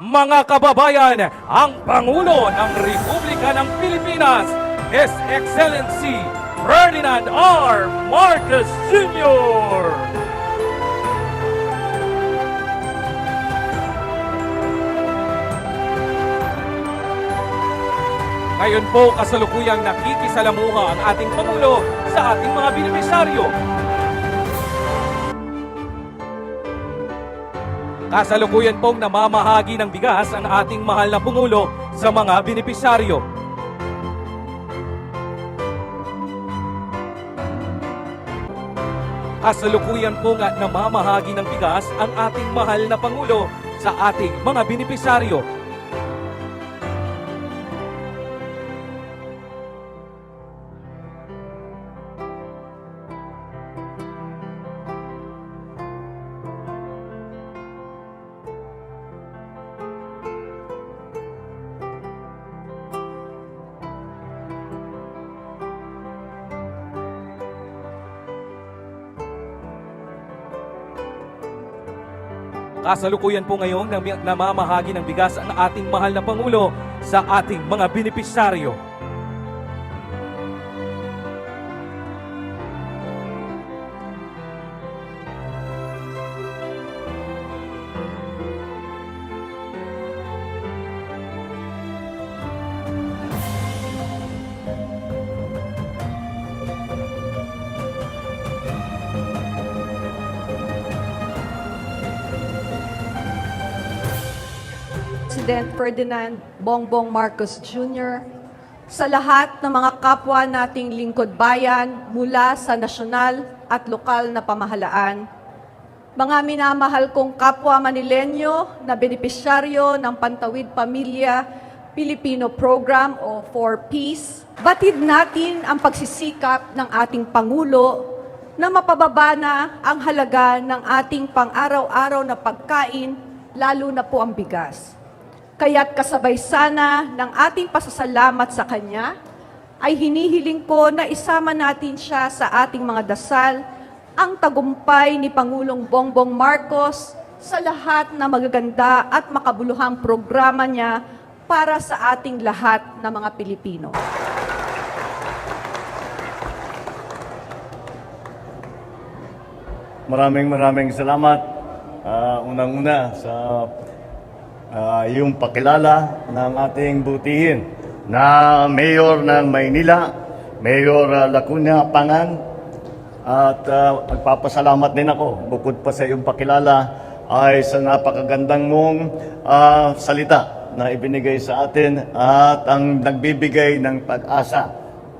Mga kababayan, ang Pangulo ng Republika ng Pilipinas, His Excellency Ferdinand R. Marcos Jr. Ngayon po kasalukuyang nakikisalamuha ang ating Pangulo sa ating mga benepisyaryo. Kasalukuyan pong namamahagi ng bigas ang ating mahal na Pangulo sa mga benepisyaryo. Kasalukuyan po nga namamahagi ng bigas ang ating mahal na Pangulo sa ating mga benepisyaryo. Kasalukuyan po ngayon na namamahagi ng bigas ang ating mahal na Pangulo sa ating mga benepisyaryo. President Ferdinand Bongbong Marcos Jr., sa lahat ng mga kapwa nating lingkod bayan mula sa nasyonal at lokal na pamahalaan, mga minamahal kong kapwa Manilenyo na benepisyaryo ng Pantawid Pamilya Filipino Program o For Peace, batid natin ang pagsisikap ng ating Pangulo na mapababa na ang halaga ng ating pang-araw-araw na pagkain, lalo na po ang bigas. Kaya't kasabay sana ng ating pasasalamat sa Kanya, ay hinihiling ko na isama natin siya sa ating mga dasal ang tagumpay ni Pangulong Bongbong Marcos sa lahat na magaganda at makabuluhang programa niya para sa ating lahat na mga Pilipino. Maraming maraming salamat. Ah, unang-una sa ah, yung pakilala ng ating butihin na Mayor ng Maynila, Mayor ah, Lacuna Pangan. At ah, magpapasalamat din ako, bukod pa sa iyong pakilala, ay sa napakagandang mong ah, salita na ibinigay sa atin at ang nagbibigay ng pag-asa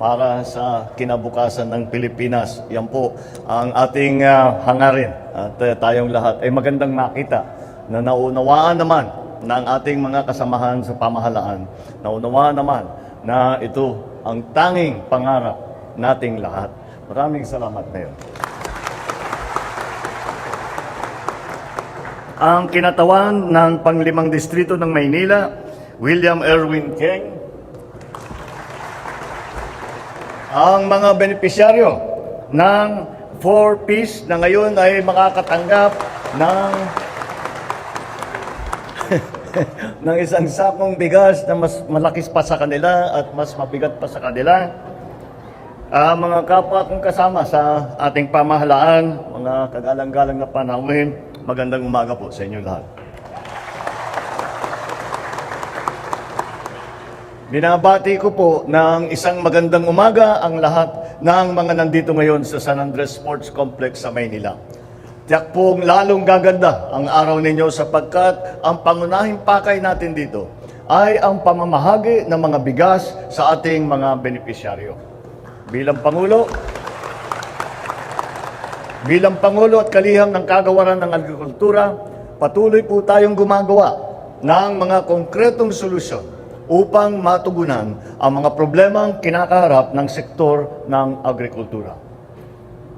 para sa kinabukasan ng Pilipinas. Yan po ang ating ah, hangarin at ah, tayong lahat ay magandang makita na naunawaan naman ng ating mga kasamahan sa pamahalaan. Naunawaan naman na ito ang tanging pangarap nating lahat. Maraming salamat, Mayor. Ang kinatawan ng panglimang distrito ng Maynila, William Erwin King, ang mga benepisyaryo ng 4Ps na ngayon ay makakatanggap ng ng isang sakong bigas na mas malakis pa sa kanila at mas mabigat pa sa kanila. Ah, mga kapwa kong kasama sa ating pamahalaan, mga kagalang-galang na panahon, magandang umaga po sa inyo lahat. Binabati ko po ng isang magandang umaga ang lahat ng mga nandito ngayon sa San Andres Sports Complex sa Maynila. Tiyak pong lalong gaganda ang araw ninyo sapagkat ang pangunahing pakay natin dito ay ang pamamahagi ng mga bigas sa ating mga benepisyaryo. Bilang Pangulo, bilang Pangulo at kaliham ng kagawaran ng agrikultura, patuloy po tayong gumagawa ng mga konkretong solusyon upang matugunan ang mga problemang kinakaharap ng sektor ng agrikultura.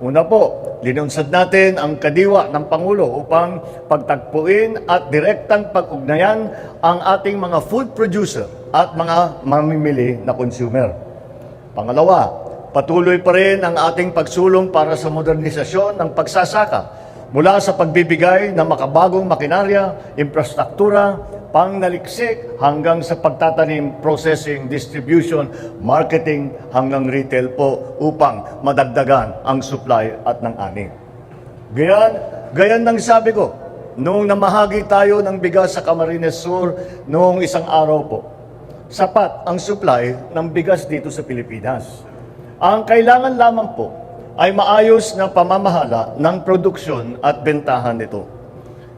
Una po, linunsad natin ang kadiwa ng Pangulo upang pagtagpuin at direktang pag-ugnayan ang ating mga food producer at mga mamimili na consumer. Pangalawa, patuloy pa rin ang ating pagsulong para sa modernisasyon ng pagsasaka Mula sa pagbibigay ng makabagong makinarya, infrastruktura, pangnaliksik hanggang sa pagtatanim, processing, distribution, marketing hanggang retail po upang madagdagan ang supply at ng ani. Gayan, gayan ng sabi ko, noong namahagi tayo ng bigas sa Camarines Sur noong isang araw po, sapat ang supply ng bigas dito sa Pilipinas. Ang kailangan lamang po ay maayos na pamamahala ng produksyon at bentahan nito.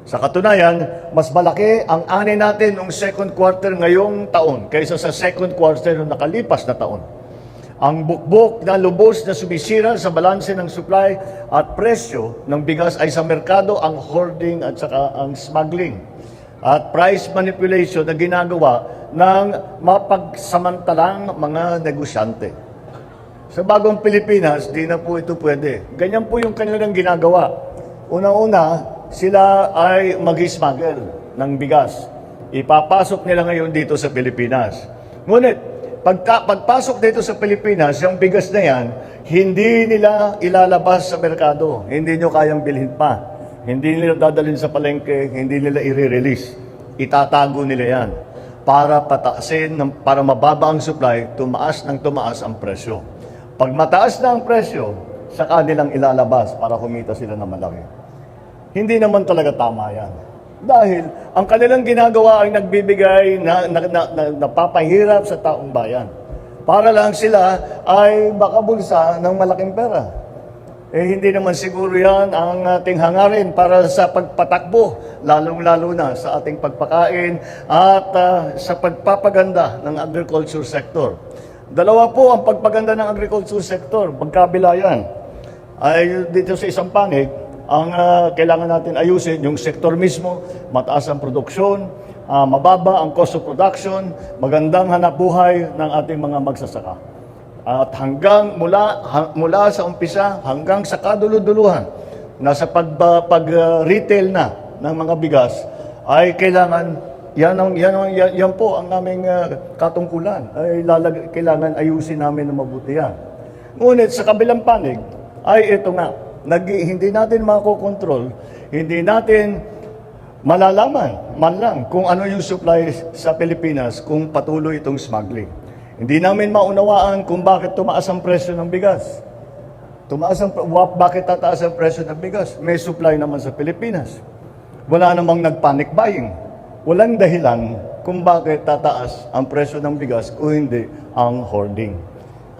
Sa katunayan, mas malaki ang ani natin noong second quarter ngayong taon kaysa sa second quarter ng nakalipas na taon. Ang bukbok na lubos na sumisira sa balanse ng supply at presyo ng bigas ay sa merkado ang hoarding at saka ang smuggling at price manipulation na ginagawa ng mapagsamantalang mga negosyante. Sa bagong Pilipinas, di na po ito pwede. Ganyan po yung kanilang ginagawa. Una-una, sila ay mag-smuggle ng bigas. Ipapasok nila ngayon dito sa Pilipinas. Ngunit, pagka, pagpasok dito sa Pilipinas, yung bigas na yan, hindi nila ilalabas sa merkado. Hindi nyo kayang bilhin pa. Hindi nila dadalhin sa palengke, hindi nila i-release. Itatago nila yan para pataasin, para mababa ang supply, tumaas ng tumaas ang presyo. Pag mataas na ang presyo, sa kanilang ilalabas para kumita sila ng malaki. Hindi naman talaga tama yan. Dahil ang kanilang ginagawa ay nagbibigay na, na, na, na napapahirap sa taong bayan. Para lang sila ay makabulsa ng malaking pera. Eh hindi naman siguro yan ang ating hangarin para sa pagpatakbo, lalong-lalo na sa ating pagpakain at ah, sa pagpapaganda ng agriculture sector. Dalawa po ang pagpaganda ng agriculture sector, magkabila yan. Ay dito sa isang panig, ang ah, kailangan natin ayusin yung sektor mismo, mataas ang produksyon, ah, mababa ang cost of production, magandang hanap buhay ng ating mga magsasaka. At hanggang mula ha- mula sa umpisa hanggang sa kaduluduluhan nasa pag pag uh, na ng mga bigas ay kailangan yan ang yan, ang, yan, yan po ang aming uh, katungkulan ay lalag, kailangan ayusin namin na mabuti yan. Ngunit sa kabilang panig ay ito nga nag, hindi natin makokontrol, hindi natin malalaman man lang kung ano yung supply sa Pilipinas kung patuloy itong smuggling. Hindi namin maunawaan kung bakit tumaas ang presyo ng bigas. Tumaas ang, bakit tataas ang presyo ng bigas? May supply naman sa Pilipinas. Wala namang nag-panic buying. Walang dahilan kung bakit tataas ang presyo ng bigas kung hindi ang hoarding.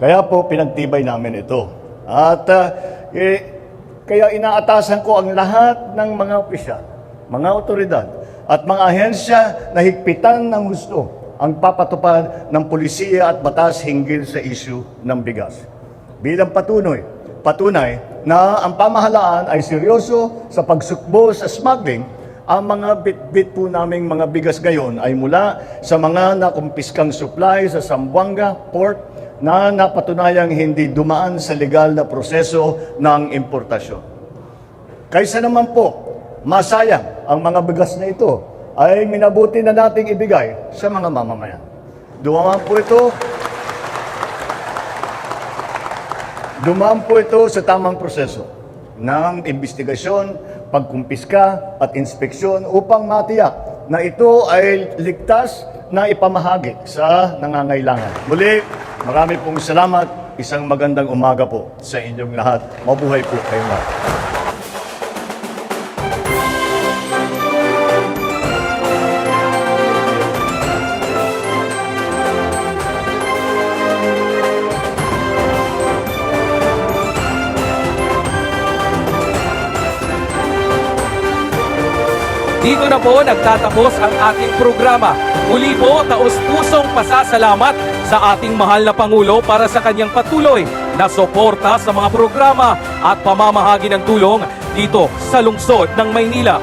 Kaya po pinagtibay namin ito. At ah, eh, kaya inaatasan ko ang lahat ng mga opisyal, mga otoridad at mga ahensya na higpitan ng gusto ang papatupad ng polisiya at batas hinggil sa issue ng bigas. Bilang patunoy, patunay na ang pamahalaan ay seryoso sa pagsukbo sa smuggling, ang mga bit-bit po naming mga bigas gayon ay mula sa mga nakumpiskang supply sa Zamboanga Port na napatunayang hindi dumaan sa legal na proseso ng importasyon. Kaysa naman po, masayang ang mga bigas na ito ay minabuti na nating ibigay sa mga mamamayan. Dumaan po ito Dumaan po ito sa tamang proseso ng investigasyon, pagkumpiska at inspeksyon upang matiyak na ito ay ligtas na ipamahagi sa nangangailangan. Muli, marami pong salamat. Isang magandang umaga po sa inyong lahat. Mabuhay po kayong lahat. Dito na po nagtatapos ang ating programa. Muli po, taos-pusong pasasalamat sa ating mahal na Pangulo para sa kanyang patuloy na suporta sa mga programa at pamamahagi ng tulong dito sa lungsod ng Maynila.